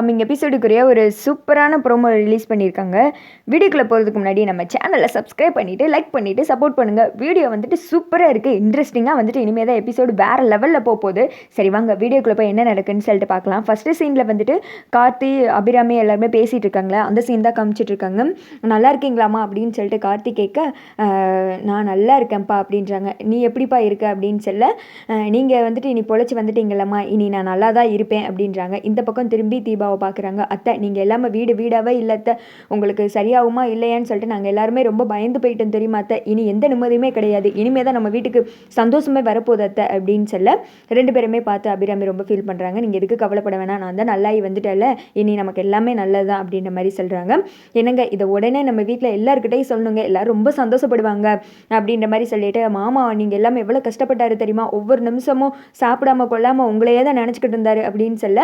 Coming எபிசோடுக்குரிய ஒரு சூப்பரான promo release பண்ணியிருக்காங்க. வீடியோக்குள்ளே போகிறதுக்கு முன்னாடி நம்ம சேனலை சப்ஸ்கிரைப் பண்ணிவிட்டு லைக் பண்ணிவிட்டு சப்போர்ட் பண்ணுங்கள் வீடியோ வந்துட்டு சூப்பராக இருக்குது இன்ட்ரெஸ்டிங்காக வந்துட்டு இனிமேல் தான் எபிசோடு வேறு லெவலில் போக போகுது. சரி வாங்க வீடியோக்குள்ளே போய் என்ன நடக்குன்னு சொல்லிட்டு பார்க்கலாம். ஃபஸ்ட்டு சீனில் வந்துட்டு கார்த்தி அபிராமி எல்லாருமே பேசிகிட்டு இருக்காங்களே அந்த சீன் தான் காமிச்சிட்டு இருக்காங்க. நல்லா இருக்கீங்களாமா அப்படின்னு சொல்லிட்டு கார்த்தி கேட்க நான் நல்லா இருக்கேன்ப்பா அப்படின்றாங்க. நீ எப்படிப்பா இருக்க? அப்படின்னு சொல்ல நீங்கள் வந்துட்டு இனி பொழைச்சி வந்துட்டீங்களம்மா இனி நான் நல்லா தான் இருப்பேன் அப்படின்றாங்க. இந்த பக்கம் திரும்பி தீபா தீபாவை பார்க்குறாங்க. அத்தை நீங்கள் எல்லாமே வீடு வீடாகவே இல்லை அத்தை. உங்களுக்கு சரியாகுமா இல்லையான்னு சொல்லிட்டு நாங்கள் எல்லாருமே ரொம்ப பயந்து போயிட்டோம் தெரியுமா அத்தை. இனி எந்த நிம்மதியுமே கிடையாது. இனிமே தான் நம்ம வீட்டுக்கு சந்தோஷமே வரப்போகுது அத்தை அப்படின்னு சொல்ல ரெண்டு பேருமே பார்த்து அபிராமி ரொம்ப ஃபீல் பண்ணுறாங்க நீங்கள் எதுக்கு கவலைப்பட வேணாம். நான் தான் நல்லாயி வந்துட்டல இனி நமக்கு எல்லாமே நல்லதான் அப்படின்ற மாதிரி சொல்கிறாங்க என்னங்க இதை உடனே நம்ம வீட்டில் எல்லாருக்கிட்டையும் சொல்லணுங்க எல்லோரும் ரொம்ப சந்தோஷப்படுவாங்க அப்படின்ற மாதிரி சொல்லிட்டு மாமா நீங்கள் எல்லாமே எவ்வளோ கஷ்டப்பட்டாரு தெரியுமா? ஒவ்வொரு நிமிஷமும் சாப்பிடாம கொள்ளாமல் உங்களையே தான் நினச்சிக்கிட்டு இருந்தாரு அப்படின்னு சொல்ல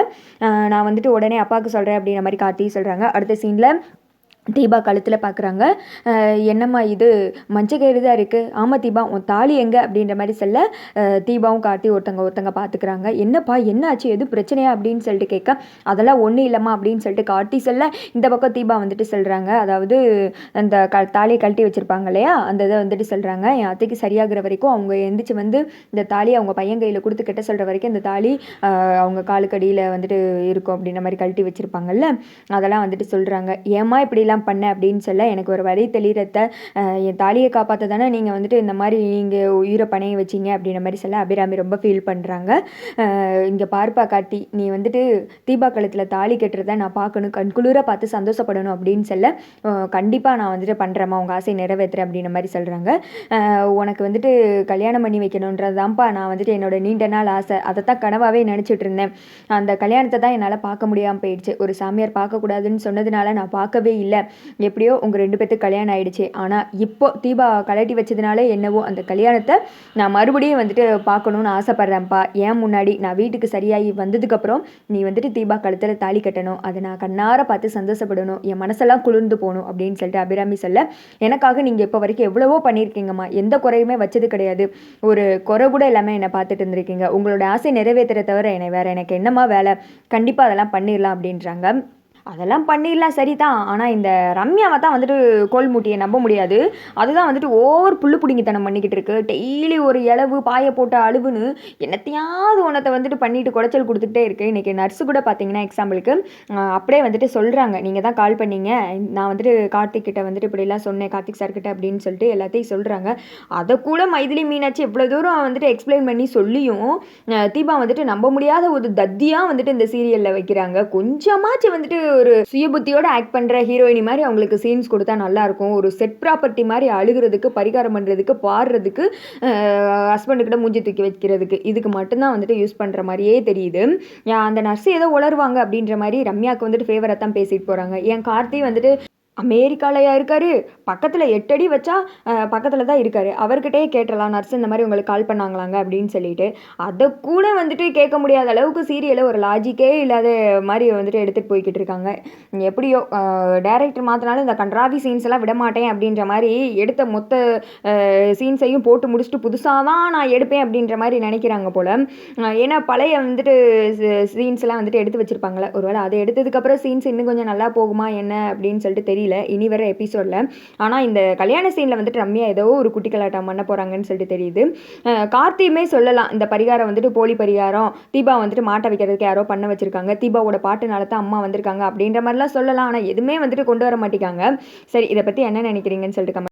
நான் வந்துட்டு உடனே அப்பாவுக்கு சொல்கிறேன் அப்படின்ற மாதிரி கார்த்தி சொல்கிறாங்க அடுத்த சீனில் தீபா கழுத்தில் பார்க்குறாங்க என்னம்மா இது? மஞ்சள் கயிறு தான் இருக்குது ஆமாம் தீபா உன் தாலி எங்கே? அப்படின்ற மாதிரி சொல்ல தீபாவும் கார்த்தி ஒருத்தங்க ஒருத்தங்க பார்த்துக்கிறாங்க என்னப்பா என்ன ஆச்சு எது பிரச்சனையா? அப்படின்னு சொல்லிட்டு கேட்க அதெல்லாம் ஒன்றும் இல்லைம்மா அப்படின்னு சொல்லிட்டு கார்த்தி சொல்ல இந்த பக்கம் தீபா வந்துட்டு சொல்கிறாங்க அதாவது அந்த க தாலியை கழட்டி வச்சுருப்பாங்க இல்லையா? அந்த இதை வந்துட்டு சொல்கிறாங்க என் அத்தைக்கு சரியாகிற வரைக்கும் அவங்க எந்திரிச்சு வந்து இந்த தாலியை அவங்க பையன் கையில் கொடுத்து கிட்ட சொல்கிற வரைக்கும் இந்த தாலி அவங்க காலுக்கடியில் வந்துட்டு இருக்கும் அப்படின்ற மாதிரி கழட்டி வச்சுருப்பாங்கல்ல? அதெல்லாம் வந்துட்டு சொல்கிறாங்க ஏம்மா இப்படிலாம் பண்ண அப்படின்னு சொல்ல எனக்கு ஒரு வழி தெளிரத்த என் தாலியை காப்பாற்ற தானே நீங்கள் வந்துட்டு இந்த மாதிரி நீங்கள் உயிரை பணைய வச்சீங்க அப்படின்ற மாதிரி சொல்ல அபிராமி ரொம்ப ஃபீல் பண்ணுறாங்க இங்கே பார்ப்பா காட்டி நீ வந்துட்டு தீபா கழுத்தில் தாலி கட்டுறத நான் பார்க்கணும் கண்குளிர பார்த்து சந்தோஷப்படணும் அப்படின்னு சொல்ல கண்டிப்பாக நான் வந்துட்டு பண்ணுறேம்மா உங்கள் ஆசையை நிறைவேற்றுறேன் அப்படின்ற மாதிரி சொல்கிறாங்க உனக்கு வந்துட்டு கல்யாணம் பண்ணி வைக்கணுன்றது தான்ப்பா நான் வந்துட்டு என்னோட நீண்ட நாள் ஆசை. அதை தான் கனவாகவே நினச்சிட்டு இருந்தேன். அந்த கல்யாணத்தை தான் என்னால் பார்க்க முடியாமல் போயிடுச்சு. ஒரு சாமியார் பார்க்கக்கூடாதுன்னு சொன்னதுனால நான் பார்க்கவே இல்லை. எப்படியோ உங்கள் ரெண்டு பேர்த்துக்கு கல்யாணம் ஆகிடுச்சு ஆனால் இப்போ தீபா கலட்டி வச்சதுனால என்னவோ அந்த கல்யாணத்தை நான் மறுபடியும் வந்துட்டு பார்க்கணுன்னு ஆசைப்பட்றேன்ப்பா. ஏன் முன்னாடி நான் வீட்டுக்கு சரியாகி வந்ததுக்கப்புறம் நீ வந்துட்டு தீபா கழுத்தில் தாலி கட்டணும். அதை நான் கண்ணார பார்த்து சந்தோஷப்படணும். என் மனசெல்லாம் குளிர்ந்து போகணும் அப்படின்னு சொல்லிட்டு அபிராமி சொல்ல எனக்காக நீங்கள் இப்போ வரைக்கும் எவ்வளவோ பண்ணியிருக்கீங்கம்மா. எந்த குறையுமே வச்சது கிடையாது. ஒரு குறை கூட எல்லாமே என்னை பார்த்துட்டு இருந்திருக்கீங்க. உங்களோட ஆசை நிறைவேற்றுற தவிர என்னை வேறு எனக்கு என்னம்மா வேலை? கண்டிப்பாக அதெல்லாம் பண்ணிடலாம் அப்படின்றாங்க. அதெல்லாம் பண்ணிடலாம் சரி தான் ஆனால் இந்த ரம்யாவை தான் வந்துட்டு கோல்மூட்டியை நம்ப முடியாது. அதுதான் வந்துட்டு ஓவர் புல்லு பிடிங்கித்தனம் பண்ணிக்கிட்டு இருக்கு. டெய்லி ஒரு இளவு பாய போட்ட அழுவுன்னு என்னத்தையாவது ஒன்றத்தை வந்துட்டு பண்ணிட்டு குடைச்சல் கொடுத்துட்டே இருக்கு. இன்றைக்கி நர்ஸு கூட பார்த்தீங்கன்னா எக்ஸாம்பிளுக்கு அப்படியே வந்துட்டு சொல்கிறாங்க நீங்கள் தான் கால் பண்ணீங்க. நான் வந்துட்டு கார்த்திக் கிட்ட வந்துட்டு இப்படிலாம் சொன்னேன். கார்த்திக் சார் கிட்ட அப்படின்னு சொல்லிட்டு எல்லாத்தையும் சொல்கிறாங்க அதை கூட மைதிலி மீனாட்சி எவ்வளோ தூரம் வந்துட்டு எக்ஸ்பிளைன் பண்ணி சொல்லியும் தீபா வந்துட்டு நம்ப முடியாத ஒரு தத்தியாக வந்துட்டு இந்த சீரியலில் வைக்கிறாங்க. கொஞ்சமாச்சு வந்துட்டு ஒரு சுயபுத்தியோட ஆக்ட் பண்ணுற ஹீரோயினி மாதிரி அவங்களுக்கு சீன்ஸ் கொடுத்தா நல்லாயிருக்கும். ஒரு செட் ப்ராப்பர்ட்டி மாதிரி அழுகிறதுக்கு பரிகாரம் பண்ணுறதுக்கு பாடுறதுக்கு ஹஸ்பண்டுக்கிட்ட மூஞ்சி தூக்கி வைக்கிறதுக்கு இதுக்கு மட்டும்தான் வந்துட்டு யூஸ் பண்ணுற மாதிரியே தெரியுது. அந்த நர்ஸ் ஏதோ உளருவாங்க அப்படின்ற மாதிரி ரம்யாவுக்கு வந்துட்டு ஃபேவராக தான் பேசிட்டு போகிறாங்க என் கார்த்தி வந்துட்டு அமெரிக்காலையா இருக்காரு. பக்கத்தில் எட்டடி வச்சா பக்கத்தில் தான் இருக்காரு. அவர்கிட்டயே கேட்டலாம் நர்ஸ் இந்த மாதிரி உங்களுக்கு கால் பண்ணாங்களாங்க அப்படின்னு சொல்லிட்டு. அதை கூட வந்துட்டு கேட்க முடியாத அளவுக்கு சீரியலை ஒரு லாஜிக்கே இல்லாத மாதிரி வந்துட்டு எடுத்துகிட்டு போய்கிட்டு இருக்காங்க. எப்படியோ டேரக்டர் மாற்றினாலும் இந்த கன்றாவி சீன்ஸ் எல்லாம் விட மாட்டேன் அப்படின்ற மாதிரி எடுத்த மொத்த சீன்ஸையும் போட்டு முடிச்சுட்டு புதுசாக தான் நான் எடுப்பேன் அப்படின்ற மாதிரி நினைக்கிறாங்க போல். ஏன்னா பழைய வந்துட்டு சீன்ஸ்லாம் வந்துட்டு எடுத்து வச்சுருப்பாங்களே ஒருவேளை அதை எடுத்ததுக்கப்புறம் சீன்ஸ் இன்னும் கொஞ்சம் நல்லா போகுமா என்ன அப்படின்னு சொல்லிட்டு தெரியல. இனி வர எபிசோடில் ஆனால் இந்த கல்யாண சீனில் வந்துட்டு ரம்யா ஏதோ ஒரு குட்டி கலாட்டம் பண்ண போகிறாங்கன்னு சொல்லிட்டு தெரியுது. கார்த்தியுமே சொல்லலாம். இந்த பரிகாரம் வந்துட்டு போலி பரிகாரம். தீபா வந்துட்டு மாட்ட வைக்கிறதுக்கு யாரோ பண்ண வச்சிருக்காங்க. தீபாவோட பாட்டுனால தான் அம்மா வந்திருக்காங்க அப்படின்ற மாதிரிலாம் சொல்லலாம். ஆனால் எதுவுமே வந்துட்டு கொண்டு வர மாட்டேங்காங்க. சரி இதை பற்றி என்ன நினைக்கிறீங்கன்னு சொல்லிட்டு